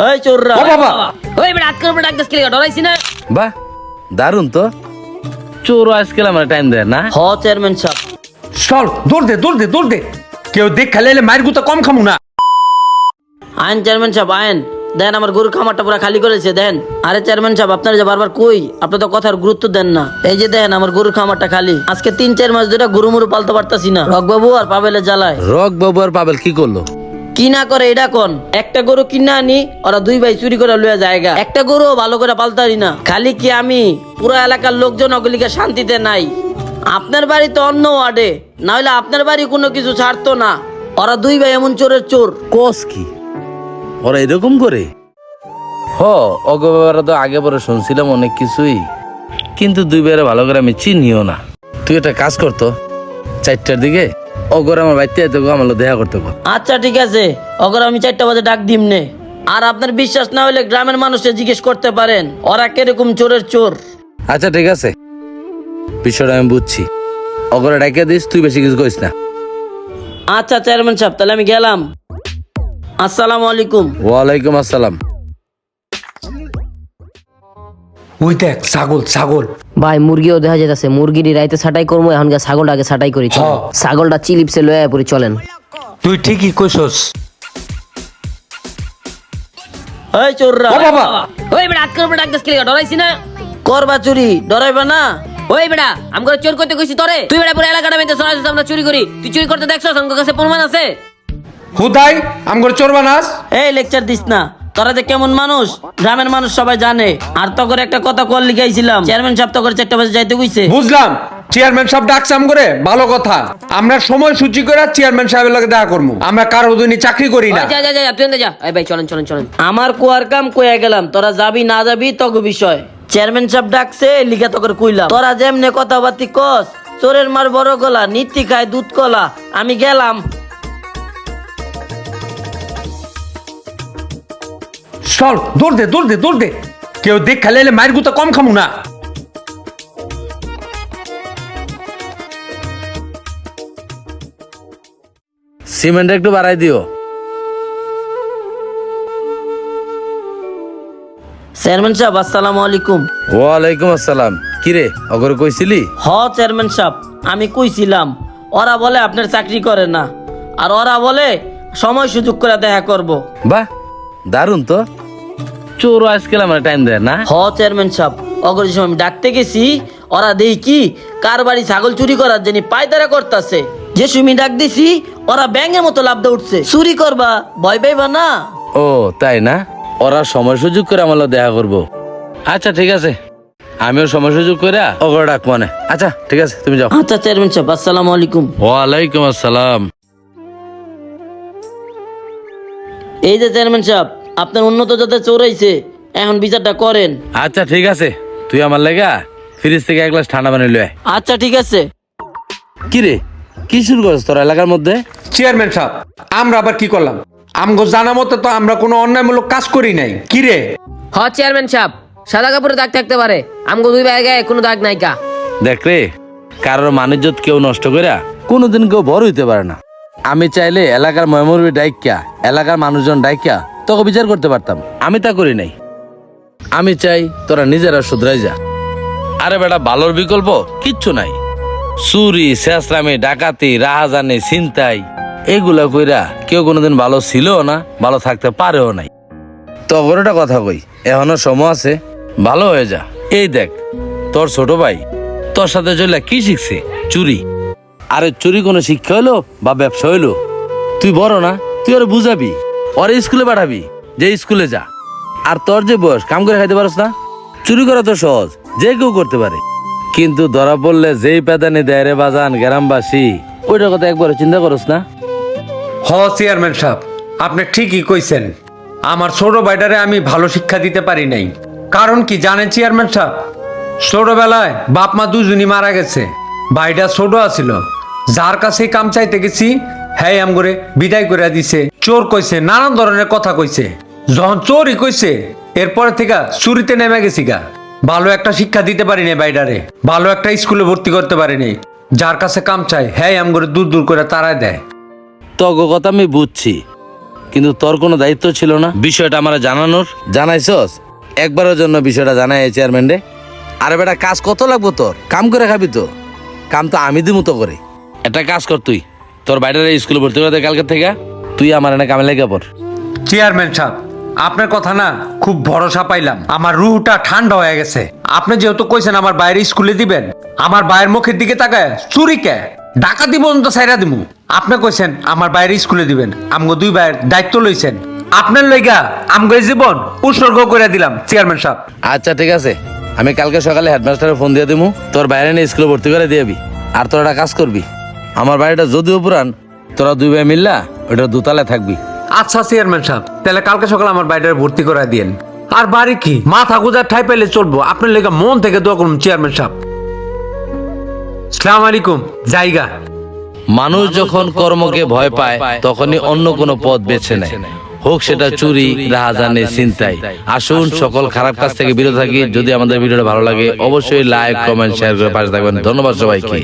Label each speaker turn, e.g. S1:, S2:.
S1: ওই চোররা।
S2: ও বাবা!
S1: ওই বেটা আজকের উপরে ডাক দিস ডরাইছি না।
S3: বাহ দারুণ তো। চোর আজকাল আমার টাইম দেয় না।
S1: হ চেয়ারম্যান সাহেব।
S2: চল দৌড় দে দৌড় দে দৌড় দে। কেউ দেখ খেলে এলে মায়ের গুতা কম খামু না।
S1: আইন চেয়ারম্যান সাহেব আইন। দেন আমার গরুর খামারটা পুরো খালি করেছে দেন। আরে চেয়ারম্যান সাহেব আপনারা যে বারবার কই আপনি তো কথার গুরুত্ব দেন না। এই যে দেন আমার গরুর খামারটা খালি। আজকে তিন চার মাস ধরে গরু মুরু পালতে পারতাছি না। রকবাবু আর পাবেলে জ্বালায়।
S3: রক বাবু আর পাবেল কি করল?
S1: কি না করে এটা কোন? একটা গরু কিনা আনি ওরা দুই ভাই চুরি করে লইয়া জায়গা একটা গরু ভালো করে পালতারি না। খালি কি আমি পুরো এলাকার লোকজন ওগুলিকে শান্তিতে নাই? আপনার বাড়ি তো অন্য ওয়ার্ডে না হলে আপনার বাড়ি কোনো কিছু ছাড়তো না। ওরা দুই ভাই এমন চোরের চোর।
S3: কোস কি? ওরা এরকম করে? হ অগ ব্যাপারে তো আগে পরে শুনছিলাম অনেক কিছুই। কিন্তু দুই বেড়ে ভালো করে আমি চিনিও না। তুই একটা কাজ করতো চারটার দিকে অগর আমার বাড়িতে এত আমার দেখা করতে কর
S1: আচ্ছা ঠিক আছে। অগর আমি চারটা বাজে ডাক দিমনে আর আপনার বিশ্বাস না হলে গ্রামের মানুষকে জিজ্ঞেস করতে পারেন ওরা কীরকম চোরের চোর।
S3: আচ্ছা ঠিক আছে। বিষয়টা আমি বুঝছি। অগরে ডাকিয়ে দিস তুই বেশি কিছু কইস না।
S1: আচ্ছা চেয়ারম্যান সাহেব তাহলে আমি গেলাম। আসসালামু আলাইকুম।
S3: ওয়ালাইকুম আসসালাম।
S2: ওই দেখ ছাগল ছাগল।
S4: ভাই মুরগিও দেখা যাইতেছে। মুরগির রাইতে ছাটাই করব এখন গিয়ে ছাগলটা আগে ছাটাই করি চলেন। ছাগলটা চিলিপসে লয়ে পড়ি চলেন।
S2: তুই ঠিকই কইছস।
S1: ওই চোররা।
S2: ও বাবা!
S1: ওই বেটা আজকের ডাক দিস ডরাইছি না? করবা চুরি ডরাইবা না। ওই বেটা আমি করে চোর করতে কইছি তোরে। তুই বেটা পুরো এলাকাটা মেতে শোনা আমরা চুরি করি। তুই চুরি করতে দেখছস? আমার কাছে প্রমাণ আছে।
S2: হুদাই আম করে চোর বানাস।
S1: এই লেকচার দিস না। তোরা যে কেমন মানুষ গ্রামের মানুষ সবাই জানে। আর তো করে একটা কথা কল লিখাইছিলাম চেয়ারম্যান সাহেব তো করে চারটা বাজে যাইতে কইছে।
S2: বুঝলাম চেয়ারম্যান সাহেব ডাকছে আম করে ভালো কথা। আমরা সময় সূচি করে চেয়ারম্যান সাহেবের লগে দেখা করব আমরা কারও দুনি চাকরি করি না।
S1: যা যা যা এনে যা। এই ভাই চলেন চলেন চলেন। আমার কুয়ার কাম কইয়া গেলাম তোরা যাবি না যাবি তগু বিষয়। চেয়ারম্যান সাহেব ডাকছে লিখা তো করে কইলাম। তোরা যেমনে কথাবার্তি কস চোরের মার বড় গলা নীতি খায় দুধ কলা আমি গেলাম।
S2: চল দৌড় দে দৌড় দে দৌড় দে। কেউ দেখ খেলে এলে মায়ের গুতা কম খামু না।
S3: সিমেন্ট একটু বাড়াই দিও।
S1: চেয়ারম্যান সাহেব আসসালামু আলাইকুম।
S3: ওয়ালাইকুম আসসালাম। কিরে অগর কইছিলি?
S1: হ চেয়ারম্যান সাহেব আমি কইছিলাম ওরা বলে আপনার চাকরি করে না। আর ওরা বলে সময় সুযোগ করে দেখা করব।
S3: বাহ দারুণ তো। চোর আজকাল আমার টাইম দেয় না।
S1: হ চেয়ারম্যান সাহেব অগর সময় আমি ডাকতে গেছি। ওরা দেই কি কার বাড়ি ছাগল চুরি করার জন্য পায়তারা করতেছে। যে সুমি ডাক দিছি ওরা ব্যাঙের মতো লাভ উঠছে। চুরি করবা ভয় পাইবা না।
S3: ও তাই না? ওরা সময় সুযোগ করে আমার দেখা করব। আচ্ছা ঠিক আছে। আমিও সময় সুযোগ করে অগর ডাক মানে। আচ্ছা ঠিক আছে তুমি যাও।
S1: আচ্ছা চেয়ারম্যান সাহেব আসসালামু আলাইকুম।
S3: ওয়ালাইকুম আসসালাম।
S1: এই যে চেয়ারম্যান সাহেব আপনার উন্নত যাতে চোরাইছে। এখন বিচারটা করেন।
S3: আচ্ছা ঠিক আছে। তুই আমার লেগা ফ্রিজ থেকে এক গ্লাস ঠান্ডা পানি লয়
S1: আচ্ছা ঠিক আছে।
S3: কি রে? কি শুরু করছ তোর এলাকার মধ্যে?
S2: চেয়ারম্যান সাহেব আমরা আবার কি করলাম? আমগো জানা মতো তো আমরা কোনো অন্যায়মূলক কাজ করি নাই। কি রে?
S4: হ চেয়ারম্যান সাহেব সাদা কাপড়ে দাগ থাকতে পারে। আমগো দুই ভাই গায়ে কোনো দাগ নাই কা।
S3: দেখ রে কারোর মানিজ্যত কেউ নষ্ট করে কোনোদিন কেউ বড় হইতে পারে না। আমি চাইলে এলাকার মেমোরি ডাইকা এলাকার মানুষজন ডাইকা তোকে বিচার করতে পারতাম। আমি তা করি নাই। আমি চাই তোরা নিজেরা শুধরাই যা। আরে বেটা, ভালোর বিকল্প কিচ্ছু নাই। চুরি, শেষরামি, ডাকাতি, রাহাজানি, ছিনতাই, এগুলা কইরা কেউ কোনোদিন ভালো ছিলও না, ভালো থাকতে পারেও নাই। তখন একটা কথা কই, এখনও সময় আছে, ভালো হয়ে যা। এই দেখ, তোর ছোট ভাই তোর সাথে চলে কি শিখছে? চুরি। আরে চুরি কোনো শিক্ষা হইল বা ব্যবসা হইল? তুই বড় না, তুই আর বুঝাবি। ওরে স্কুলে পাঠাবি, যে স্কুলে যা। আর তোর যে বয়স, কাম করে খাইতে পারস না? চুরি করা তো সহজ, যে কেউ করতে পারে। কিন্তু ধরা পড়লে যেই পেদানি দেয় রে বাজান গ্রামবাসী, ওইটার কথা একবার চিন্তা করস না।
S2: হ, চেয়ারম্যান সাহেব, আপনি ঠিকই কইছেন। আমার ছোট ভাইটারে আমি ভালো শিক্ষা দিতে পারি নাই। কারণ কি জানেন, চেয়ারম্যান সাহেব? ছোটবেলায় বাপ মা দুজনই মারা গেছে। ভাইটা ছোট আছিল। যার কাছে কাম চাইতে গেছি হ্যাঁ আম করে বিদায় করে দিছে। চোর কইছে, নানান ধরনের কথা কইছে। যখন চোরই কইছে, এরপরে থেকে চুরিতে নেমে গেছি গা। ভালো একটা শিক্ষা দিতে পারি নাই বাইডারে, ভালো একটা স্কুলে ভর্তি করতে পারিনি যার কাছে কাম চাই হ্যাঁ আম করে দূর দূর করে তারাই দেয়।
S3: তগ কথা আমি বুঝছি, কিন্তু তোর কোনো দায়িত্ব ছিল না? বিষয়টা আমার জানানোর। জানাইছস? একবারের জন্য বিষয়টা জানাই চেয়ারম্যান রে। আরে বেটা, কাজ কত লাগবো তোর? কাম করে খাবি তো। কাম তো আমি দিমু তো করে। একটা কাজ কর তুই। তোর বাইরের স্কুলে ভর্তি দে কালকে থেকে তুই আমার এনে কামে লেগে পড়।
S2: চেয়ারম্যান সাহেব আপনার কথা না খুব ভরসা পাইলাম। আমার রুহটা ঠান্ডা হয়ে গেছে। আপনি যেহেতু কইছেন আমার বাইরে স্কুলে দিবেন আমার বাইরের মুখের দিকে তাকায় চুরি কে? ডাকা দিব তো সাইরা দিমু। আপনি কইছেন আমার বাইরে স্কুলে দিবেন। আমগো দুই ভাইয়ের দায়িত্ব লইছেন। আপনার লইগা আমগো জীবন উৎসর্গ করে দিলাম চেয়ারম্যান সাহেব।
S3: আচ্ছা ঠিক আছে। আমি কালকে সকালে হেডমাস্টারের ফোন দিয়ে দিমু। তোর বাইরে নিয়ে স্কুলে ভর্তি করে দিবি আর তোর একটা কাজ করবি। আমার বাড়িটা যদিও পুরান তোরা দুই ভাই মিল্লা ওইটা দুতালে থাকবি।
S2: আচ্ছা চেয়ারম্যান সাহেব তাহলে কালকে সকালে আমার বাইরে ভর্তি করে দিয়েন। আর বাড়ি কি? মাথা গুজার ঠাই পাইলে চলবো। আপনার লেগে মন থেকে দোয়া করুন চেয়ারম্যান সাহেব। সালাম আলাইকুম জায়গা।
S3: মানুষ যখন কর্মকে ভয় পায় তখনই অন্য কোনো পথ বেছে নেয়। হোক সেটা চুরি রাহাজানি চিন্তাই আসুন সকল খারাপ কাজ থেকে বিরত থাকি যদি আমাদের ভিডিওটা ভালো লাগে অবশ্যই লাইক কমেন্ট শেয়ার করে পাশে থাকবেন। ধন্যবাদ সবাইকে।